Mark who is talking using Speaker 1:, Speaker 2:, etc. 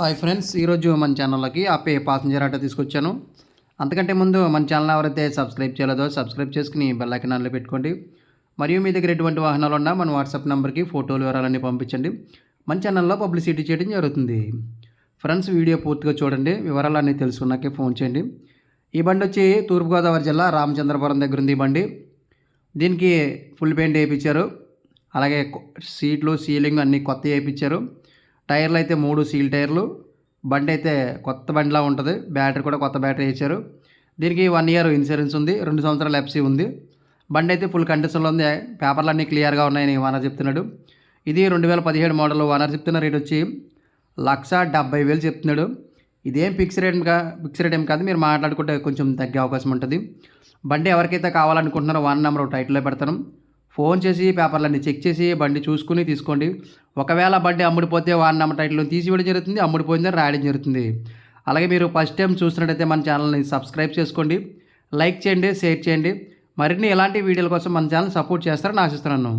Speaker 1: Hi friends ఈరోజు మన ఛానల్లోకి ఆపే పాసింజర్ ఆటో తీసుకొచ్చాను. అంతకంటే ముందు మన ఛానల్ ఎవరైతే సబ్స్క్రైబ్ చేయలేదో సబ్స్క్రైబ్ చేసుకుని బెల్ పెట్టుకోండి. మరియు మీ దగ్గర ఎటువంటి వాహనాలు ఉన్నా మన వాట్సాప్ నెంబర్కి ఫోటోలు వివరాలన్నీ పంపించండి. మన ఛానల్లో పబ్లిసిటీ చేయడం జరుగుతుంది. ఫ్రెండ్స్ వీడియో పూర్తిగా చూడండి. వివరాలన్నీ తెలుసుకున్నాకే ఫోన్ చేయండి. ఈ బండి వచ్చి తూర్పుగోదావరి జిల్లా రామచంద్రపురం దగ్గర ఉంది ఈ బండి. దీనికి ఫుల్ పెయింట్ వేయించారు. అలాగే సీట్లు సీలింగ్ అన్నీ కొత్త వేయించారు. టైర్లు అయితే మూడు సీల్ టైర్లు బండి అయితే కొత్త బండిలా ఉంటుంది బ్యాటరీ కూడా కొత్త బ్యాటరీ ఇచ్చారు. దీనికి వన్ ఇయర్ ఇన్సూరెన్స్ ఉంది రెండు సంవత్సరాల ఎఫ్సీ ఉంది. బండి అయితే ఫుల్ కండిషన్లో ఉంది పేపర్లు అన్నీ క్లియర్గా ఉన్నాయని ఓనర్ చెప్తున్నాడు. ఇది రెండు వేల పదిహేడు మోడల్ ఓనర్ చెప్తున్న రేట్ వచ్చి లక్ష డెబ్బై వేలు చెప్తున్నాడు. ఇదేం ఫిక్స్ రేట్ ఫిక్స్ రేట్ ఏం కాదు మీరు మాట్లాడుకుంటే కొంచెం తగ్గే అవకాశం ఉంటుంది. బండి ఎవరికైతే కావాలనుకుంటున్నారో వన్ నెంబర్ టైటిల్లో పెడతాను. ఫోన్ చేసి పేపర్లన్నీ చెక్ చేసి బండి చూసుకుని తీసుకోండి. ఒకవేళ బండి అమ్ముడిపోతే వారి నమ్మ టైటిల్ తీసివేయడం జరుగుతుంది అమ్ముడిపోయిందని రాయడం జరుగుతుంది. అలాగే మీరు ఫస్ట్ టైం చూసినట్టయితే మన ఛానల్ని సబ్స్క్రైబ్ చేసుకోండి లైక్ చేయండి షేర్ చేయండి. మరిన్ని ఇలాంటి వీడియోల కోసం మన ఛానల్ సపోర్ట్ చేస్తారని ఆశిస్తున్నాను.